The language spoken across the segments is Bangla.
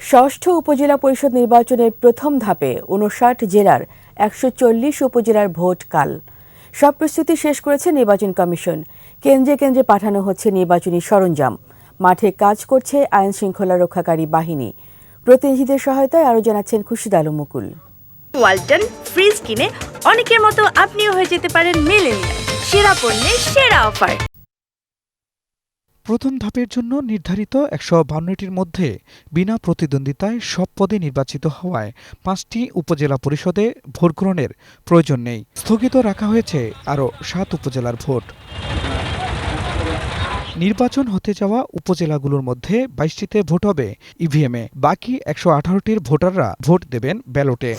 ষষ্ঠ উপজেলা পরিষদ নির্বাচনের প্রথম ধাপে উনষাট জেলার একশো চল্লিশ উপজেলার ভোট কাল। সব প্রস্তুতি শেষ করেছে নির্বাচন কমিশন। কেন্দ্রে কেন্দ্রে পাঠানো হচ্ছে নির্বাচনী সরঞ্জাম। মাঠে কাজ করছে আইন শৃঙ্খলা রক্ষাকারী বাহিনী। প্রতিনিধিদের সহায়তায় আরও জানাচ্ছেন খুশিদ আলম মুকুল। ওয়ালটন ফ্রিজ কিনে অনেকের মতো আপনিও হয়ে যেতে পারেন মেলেনিয়া সেরা পণ্যের সেরা অফার। প্রথম ধাপের জন্য নির্ধারিত একশো বান্নটির মধ্যে বিনা প্রতিদ্বন্দ্বিতায় সব পদে নির্বাচিত হওয়ায় পাঁচটি উপজেলা পরিষদে ভোট গ্রহণের প্রয়োজন নেই। স্থগিত রাখা হয়েছে আরও সাত উপজেলার ভোট। নির্বাচন হতে যাওয়া উপজেলাগুলোর মধ্যে বাইশটিতে ভোট হবে ইভিএমে। বাকি একশো আঠারোটির ভোটাররা ভোট দেবেন ব্যালটে।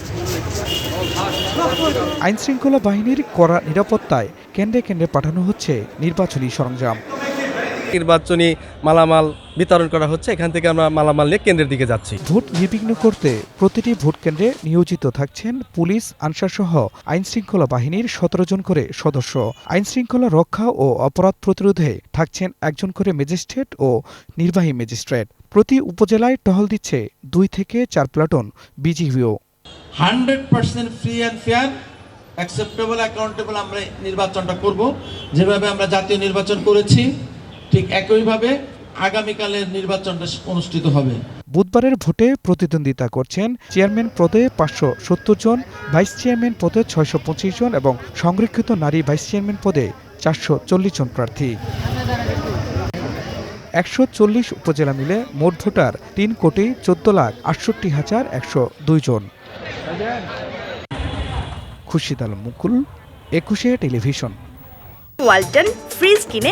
আইনশৃঙ্খলা বাহিনীর কড়া নিরাপত্তায় কেন্দ্রে কেন্দ্রে পাঠানো হচ্ছে নির্বাচনী সরঞ্জাম। নির্বাচনী মালামাল বিতরণ করা হচ্ছে। এখান থেকে আমরা মালামাল নিয়ে কেন্দ্রের দিকে যাচ্ছি। ভোট নির্বিঘ্ন করতে প্রতিটি ভোট কেন্দ্রে নিয়োজিত থাকছেন পুলিশ আনসারসহ আইনশৃঙ্খলা বাহিনীর সতেরো জন করে সদস্য। আইনশৃঙ্খলা রক্ষা ও অপরাধ প্রতিরোধে থাকছেন একজন করে ম্যাজিস্ট্রেট ও নির্বাহী ম্যাজিস্ট্রেট। প্রতি উপজেলায় টহল দিচ্ছে দুই থেকে চার platoon বিজিবিও। Hundred percent free and fair acceptable accountable আমরা নির্বাচনটা করব। যেভাবে আমরা জাতীয় নির্বাচন করেছি ঠিক একইভাবে আগামীকালের নির্বাচনটা অনুষ্ঠিত হবে। বুধবারের ভোটে প্রতিদ্বন্দ্বিতা করছেন চেয়ারম্যান পদে পাঁচশো সত্তর জন ভাইস চেয়ারম্যান পদে ছয়শো পঁচিশ জন এবং সংরক্ষিত নারী ভাইস চেয়ারম্যান পদে চারশো চল্লিশ জন প্রার্থী। একশো চল্লিশ উপজেলা মিলে মোট ভোটার তিন কোটি চোদ্দ লাখ আটষট্টি হাজার একশো দুই জন। খুরশিদ আলম মুকুল একুশে টেলিভিশন। ওয়ালটন ফ্রিজ কিনে